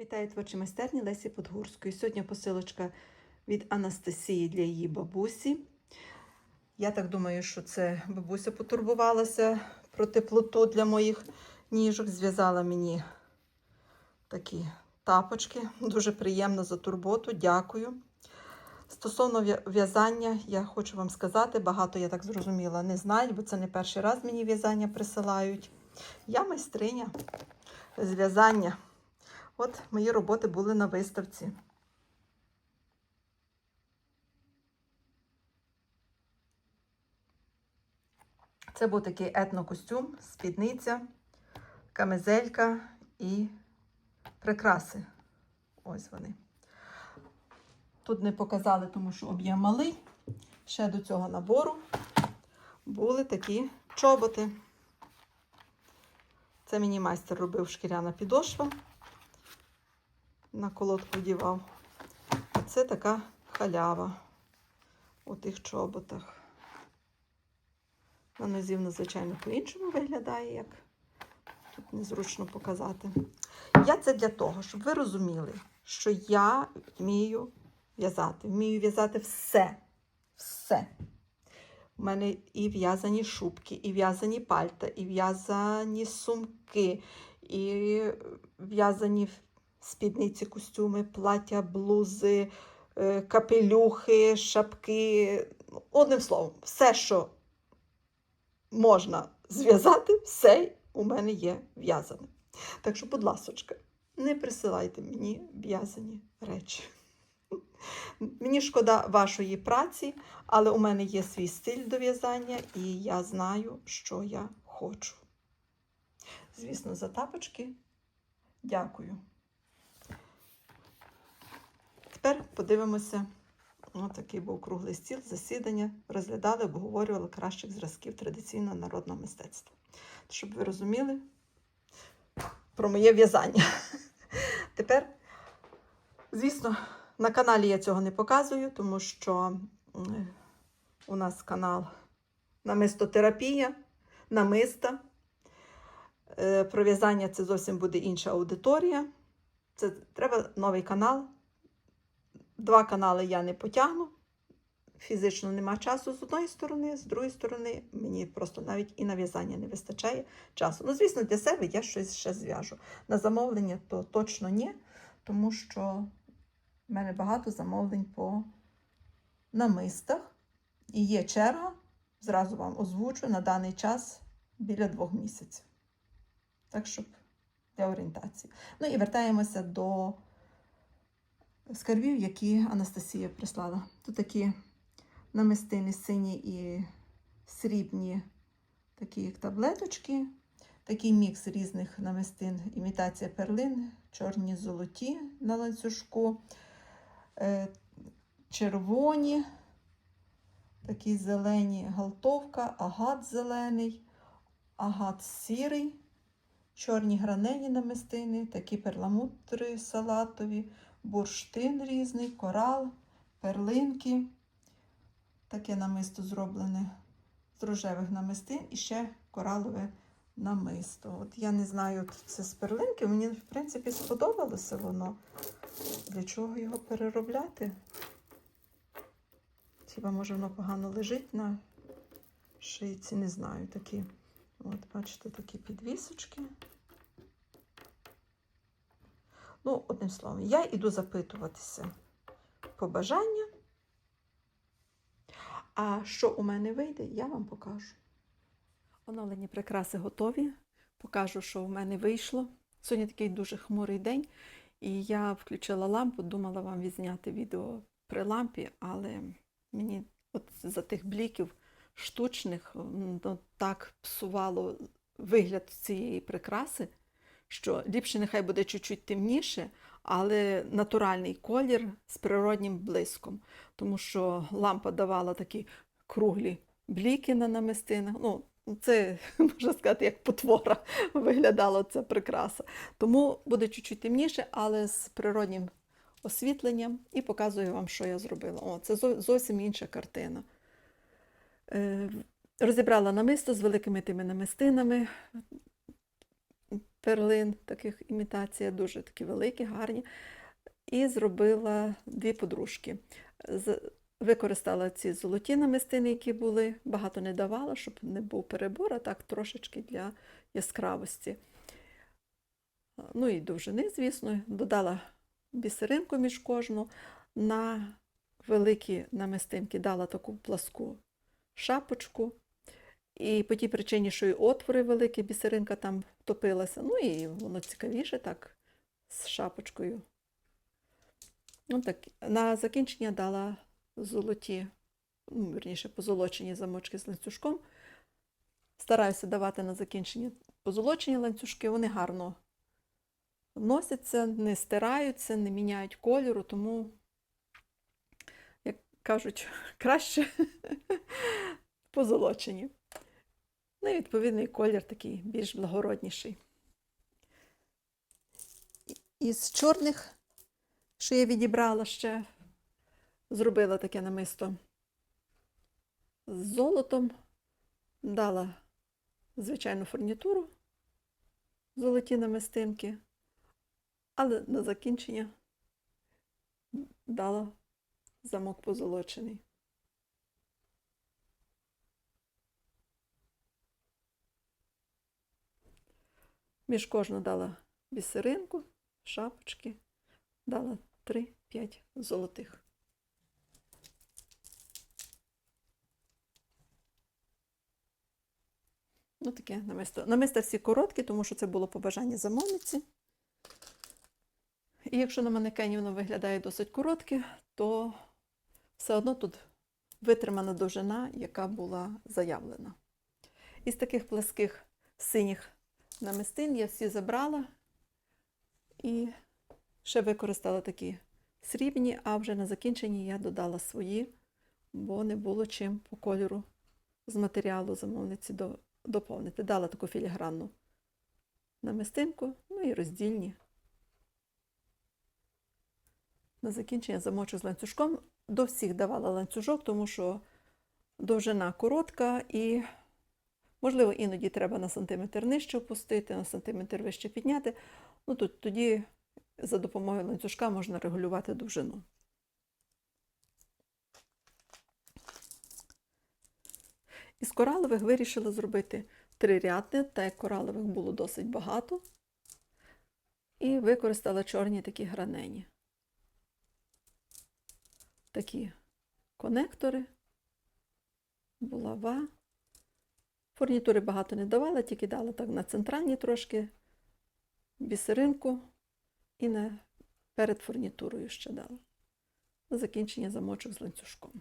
Вітаю творчі майстерні Лесі Подгурської. Сьогодні посилочка від Анастасії для її бабусі. Я так думаю, що це бабуся потурбувалася про теплоту для моїх ніжок. Зв'язала мені такі тапочки. Дуже приємно за турботу. Дякую. Стосовно в'язання, я хочу вам сказати, багато я так зрозуміла, не знають, бо це не перший раз мені в'язання присилають. Я майстриня з в'язання. От мої роботи були на виставці. Це був такий етнокостюм, спідниця, камизелька і прикраси. Ось вони. Тут не показали, тому що об'єм малий. Ще до цього набору були такі чоботи. Це мені майстер робив шкіряна підошва на колодку вдівав. А це така халява у тих чоботах. На нозі, вона, звичайно, по-іншому виглядає, як тут незручно показати. Я це для того, щоб ви розуміли, що я вмію в'язати. Вмію в'язати все. Все. У мене і в'язані шубки, і в'язані пальта, і в'язані сумки, і в'язані спідниці, костюми, плаття, блузи, е, капелюхи, шапки. Одним словом, все, що можна зв'язати, все у мене є в'язане. Так що, будь ласочка, не присилайте мені в'язані речі. Мені шкода вашої праці, але у мене є свій стиль до в'язання, і я знаю, що я хочу. Звісно, за тапочки дякую. Тепер подивимося. Ось такий був круглий стіл, засідання. Розглядали, обговорювали кращих зразків традиційного народного мистецтва. Щоб ви розуміли про моє в'язання. Тепер, звісно, на каналі я цього не показую, тому що у нас канал Намистотерапія, намиста. Е, Про в'язання це зовсім буде інша аудиторія. Це треба новий канал. Два канали я не потягну. Фізично нема часу з одної сторони, з другої сторони, мені просто навіть і на в'язання не вистачає часу. Ну, звісно, для себе я щось ще зв'яжу. На замовлення то точно ні, тому що в мене багато замовлень по намистах. І є черга, зразу вам озвучу на даний час біля двох місяців. Так, щоб для орієнтації. Ну і вертаємося до скарбів, які Анастасія прислала. Тут такі намистини сині і срібні, такі як таблеточки. Такий мікс різних намистин, імітація перлин, чорні золоті на ланцюжку, е, червоні, такі зелені галтовка, агат зелений, агат сірий, чорні гранені намистини, такі перламутри салатові, бурштин різний, корал, перлинки. Таке намисто зроблене з рожевих намистин і ще коралове намисто. От я не знаю, це з перлинки. Мені, в принципі, сподобалося воно. Для чого його переробляти? Хіба може воно погано лежить на шийці, не знаю. Такі, от, бачите, такі підвісочки. Ну, одним словом, я йду запитуватися побажання. А що у мене вийде, я вам покажу. Оновлені прикраси готові. Покажу, що у мене вийшло. Сьогодні такий дуже хмурий день, і я включила лампу, думала вам відзняти відео при лампі, але мені от за тих бліків штучних ну, так псувало вигляд цієї прикраси, що ліпше нехай буде чуть-чуть темніше, але натуральний колір з природнім блиском, тому що лампа давала такі круглі бліки на намистинах. Ну, це, можна сказати, як потвора виглядала ця прикраса. Тому буде чуть-чуть темніше, але з природнім освітленням і показую вам, що я зробила. О, це зовсім інша картина. Е, Розібрала намисто з великими тими намистинами. Перлин, таких імітація, дуже такі великі, гарні. І зробила дві подружки. Використала ці золоті намистини, які були, багато не давала, щоб не був перебор, а так трошечки для яскравості. Ну і довжини, звісно, додала бісеринку між кожну. На великі намистинки дала таку пласку шапочку. І по тій причині, що і отвори великі, бісеринка там втопилася. Ну і воно цікавіше так з шапочкою. Ну, так, на закінчення дала золоті, ну, верніше, позолочені замочки з ланцюжком. Стараюся давати на закінчення позолочені ланцюжки, вони гарно носяться, не стираються, не міняють кольору, тому, як кажуть, краще позолочені. Ну і відповідний колір такий більш благородніший. Із чорних, що я відібрала ще, зробила таке намисто з золотом, дала звичайну фурнітуру, золоті намистинки, але на закінчення дала замок позолочений. Між кожну дала бісеринку, шапочки, дала 3-5 золотих. Ну, таке намисто. Намисто всі короткі, тому що це було побажання замовниці. І якщо на манекені воно виглядає досить коротке, то все одно тут витримана довжина, яка була заявлена. Із таких пласких синіх намистин я всі забрала і ще використала такі срібні, а вже на закінченні я додала свої, бо не було чим по кольору з матеріалу замовниці до- доповнити. Дала таку філігранну намистинку, ну і роздільні. На закінчення замочу з ланцюжком. До всіх давала ланцюжок, тому що довжина коротка і, можливо, іноді треба на сантиметр нижче опустити, на сантиметр вище підняти. Ну, тут, тоді за допомогою ланцюжка можна регулювати довжину. Із коралових вирішила зробити трирядне, так як коралових було досить багато. І використала чорні такі гранені. Такі конектори, булава. Фурнітури багато не давала, тільки дала так на центральні трошки бісеринку і на, перед фурнітурою ще дала. На закінчення замочок з ланцюжком.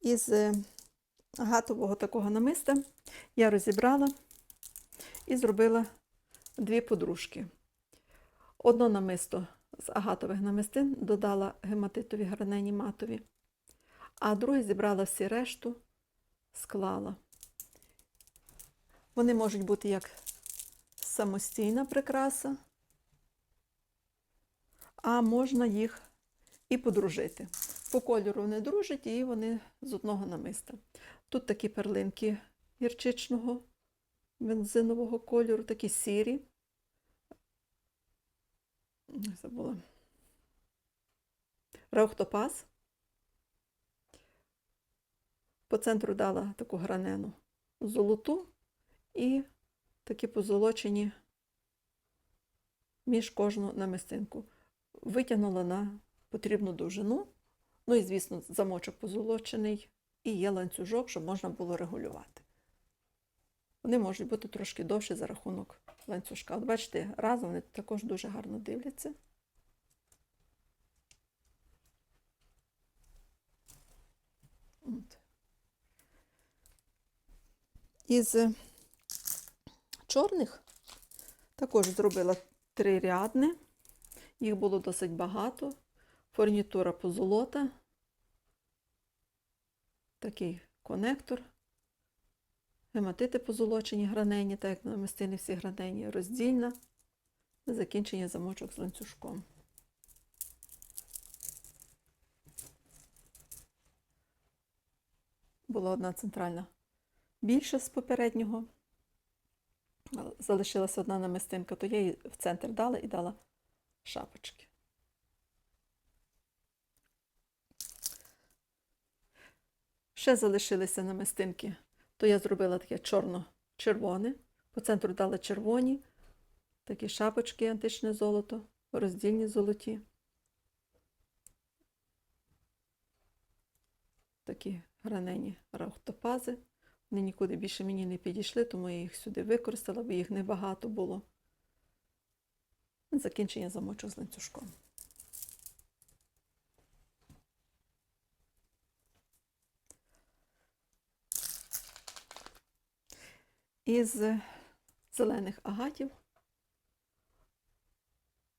Із е, агатового такого намиста я розібрала і зробила дві подружки. Одно намисто з агатових намистин додала гематитові гранені матові, а друге зібрала всі решту, склала. Вони можуть бути як самостійна прикраса, а можна їх і подружити. По кольору вони дружать і вони з одного намиста. Тут такі перлинки гірчичного бензинового кольору, такі сірі. Забула. Реохтопаз. По центру дала таку гранену золоту і такі позолочені між кожну намистинку. Витягнула на потрібну довжину. Ну і, звісно, замочок позолочений і є ланцюжок, щоб можна було регулювати. Вони можуть бути трошки довші за рахунок ланцюжка. От бачите, разом вони також дуже гарно дивляться. От. Із чорних також зробила три рядни. Їх було досить багато. Фурнітура позолота, такий конектор, Гематити позолочені гранені, так як намистини всі гранені, роздільна, закінчення замочок з ланцюжком. Була одна центральна більша з попереднього. Залишилася одна намистинка, то я її в центр дала і дала шапочки. Ще залишилися намистинки то я зробила таке чорно-червоне. По центру дала червоні, такі шапочки античне золото, роздільні золоті. Такі гранені раухтопази. Вони нікуди більше мені не підійшли, тому я їх сюди використала, бо їх небагато було. Закінчення замочу з ланцюжком. Із зелених агатів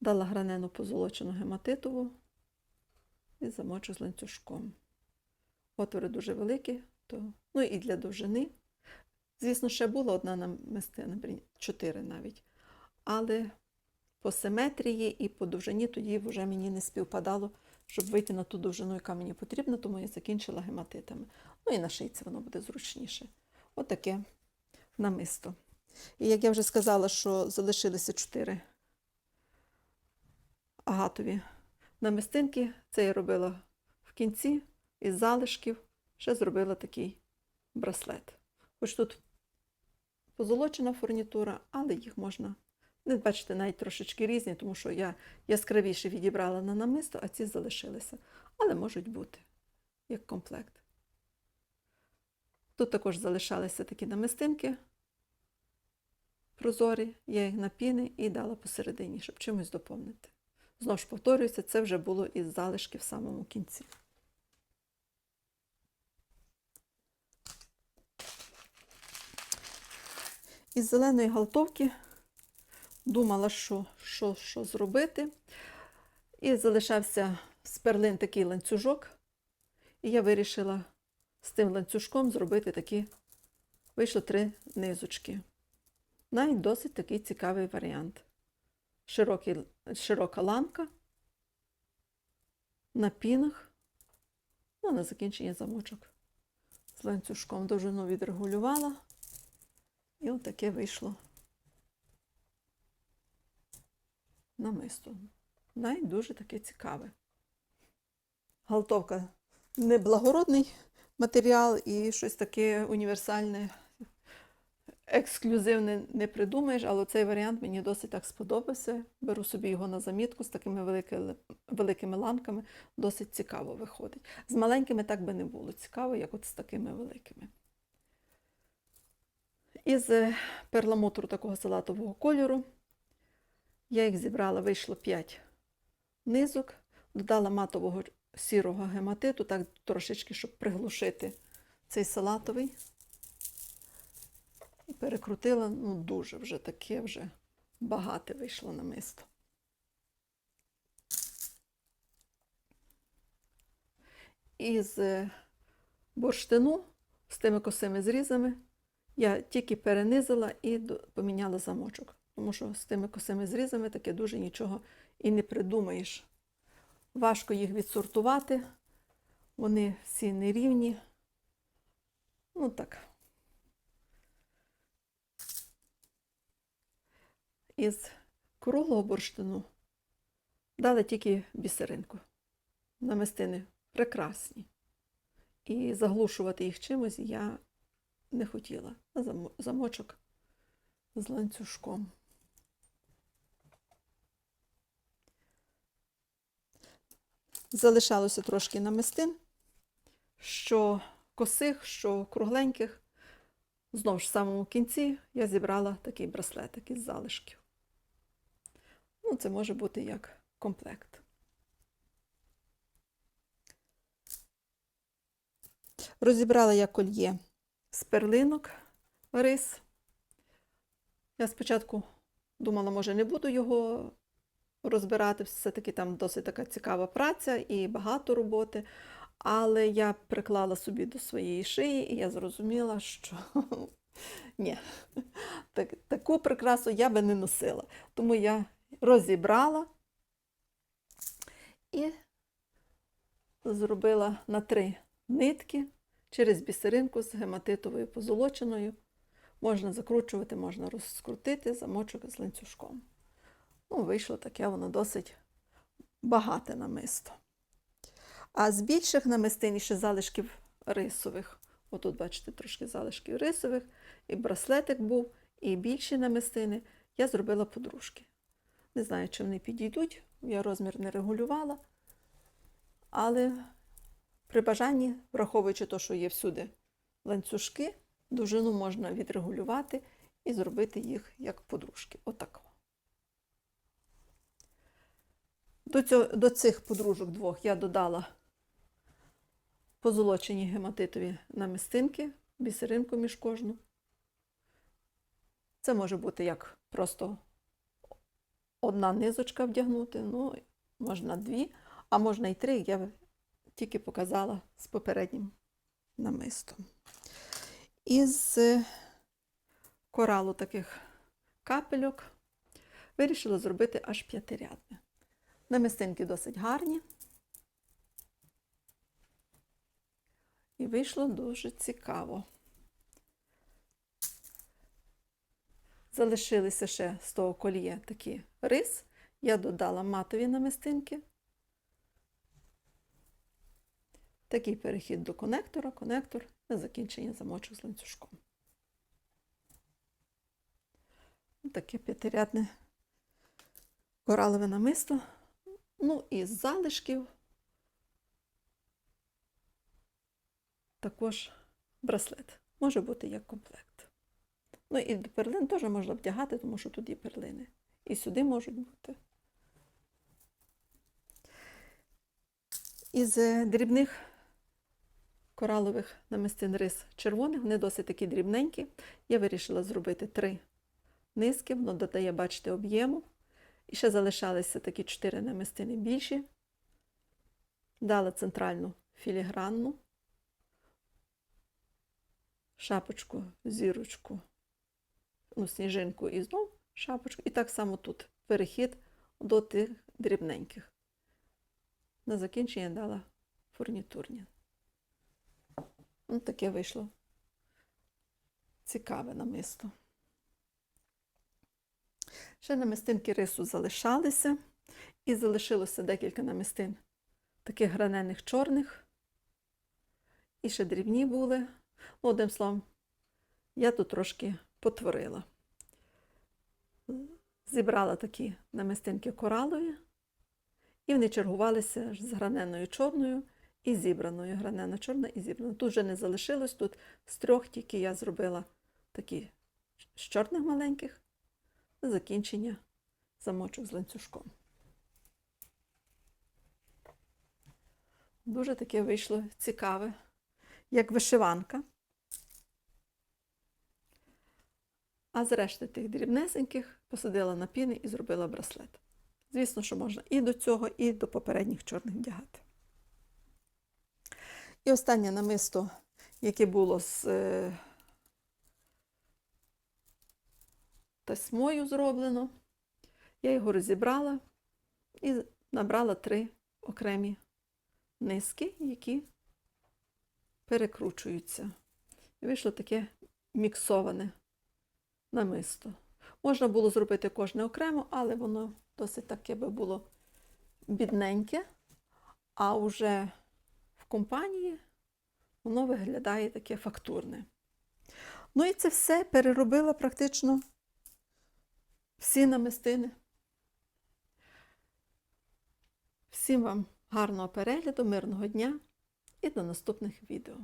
дала гранену позолочену гематитову і замочу з ланцюжком. Отвори дуже великі, то, ну і для довжини. Звісно, ще була одна намистина, чотири навіть. Але по симетрії і по довжині тоді вже мені не співпадало, щоб вийти на ту довжину, яка мені потрібна, тому я закінчила гематитами. Ну і на шийці воно буде зручніше. Отаке намисто. І як я вже сказала, що залишилися чотири агатові намистинки, це я робила в кінці із залишків, ще зробила такий браслет. Хоч тут позолочена фурнітура, але їх можна, не бачите, навіть трошечки різні, тому що я яскравіше відібрала на намисто, а ці залишилися. Але можуть бути як комплект. Тут також залишалися такі намистинки прозорі, я їх на піни і дала посередині, щоб чимось доповнити. Знову ж повторююся, це вже було із залишки в самому кінці. Із зеленої галтовки думала, що, що, що зробити. І залишався з перлин такий ланцюжок. І я вирішила з тим ланцюжком зробити такі, вийшло три низочки. Навіть досить такий цікавий варіант. Широкий, широка ланка на пінах, ну, на закінчення замочок. З ланцюжком довжину відрегулювала. І от таке вийшло намисто. Навіть дуже таке цікаве. Галтовка неблагородний матеріал і щось таке універсальне, ексклюзивне не придумаєш, але цей варіант мені досить так сподобався. Беру собі його на замітку з такими великими, великими ланками, досить цікаво виходить. З маленькими так би не було цікаво, як от з такими великими. Із перламутру такого салатового кольору. Я їх зібрала, вийшло 5 низок, додала матового сірого гематиту, так трошечки, щоб приглушити цей салатовий. І перекрутила, ну, дуже вже таке вже багате вийшло намисто. Із бурштину з тими косими зрізами я тільки перенизила і поміняла замочок. Тому що з тими косими зрізами таке дуже нічого і не придумаєш. Важко їх відсортувати, вони всі нерівні. Ну так. Із круглого бурштину дали тільки бісеринку. Намистини прекрасні. І заглушувати їх чимось я не хотіла. Замочок з ланцюжком. Залишалося трошки намистин, що косих, що кругленьких. Знову ж в самому кінці я зібрала такий браслетик із залишків. Ну, це може бути як комплект. Розібрала я кольє з перлинок рис. Я спочатку думала, може, не буду його розбирати, все-таки там досить така цікава праця і багато роботи. Але я приклала собі до своєї шиї, і я зрозуміла, що ні, так, таку прикрасу я би не носила. Тому я розібрала і зробила на три нитки через бісеринку з гематитовою позолоченою. Можна закручувати, можна розкрутити замочок з ланцюжком. Ну, вийшло таке, воно досить багате намисто. А з більших намистин і ще залишків рисових. Отут, бачите, трошки залишків рисових, і браслетик був, і більші намистини. Я зробила подружки. Не знаю, чи вони підійдуть, я розмір не регулювала. Але при бажанні, враховуючи те, що є всюди ланцюжки, довжину можна відрегулювати і зробити їх як подружки. Отак. До, цього, до цих подружок двох я додала позолочені гематитові намистинки, бісеринку між кожну. Це може бути як просто одна низочка вдягнути, ну, можна дві, а можна і три, я тільки показала з попереднім намистом. Із е, коралу таких капельок вирішила зробити аж п'ятирядне. Намистинки досить гарні. І вийшло дуже цікаво. Залишилися ще з того коліє такі рис. Я додала матові намистинки. Такий перехід до конектора, конектор на закінчення замочок з ланцюжком. Таке п'ятирядне коралове намисто. Ну і з залишків також браслет. Може бути як комплект. Ну і перлин теж можна вдягати, тому що тут є перлини. І сюди можуть бути. Із е, дрібних коралових намистин рис червоних, вони досить такі дрібненькі. Я вирішила зробити три низки, воно додає, бачите, об'єму. І ще залишалися такі чотири намистини більші. Дала центральну філігранну, шапочку, зірочку, ну, сніжинку і знов шапочку. І так само тут перехід до тих дрібненьких. На закінчення дала фурнітурні. Ось таке вийшло цікаве намисто. Ще намистинки рису залишалися, і залишилося декілька намистин таких гранених чорних. І ще дрібні були. Ну, одним словом, я тут трошки потворила. Зібрала такі намистинки коралові, і вони чергувалися з граненою чорною і зібраною. Гранена чорна і зібрана. Тут вже не залишилось, тут з трьох тільки я зробила такі з чорних маленьких закінчення замочок з ланцюжком. Дуже таке вийшло цікаве, як вишиванка. А з тих дрібнесеньких посадила на піни і зробила браслет. Звісно, що можна і до цього, і до попередніх чорних вдягати. І останнє намисто, яке було з тасьмою зроблено, я його розібрала і набрала три окремі низки, які перекручуються. І вийшло таке міксоване намисто. Можна було зробити кожне окремо, але воно досить таке би було бідненьке, а вже в компанії воно виглядає таке фактурне. Ну і це все переробила практично всі намистини. Всім вам гарного перегляду, мирного дня і до наступних відео.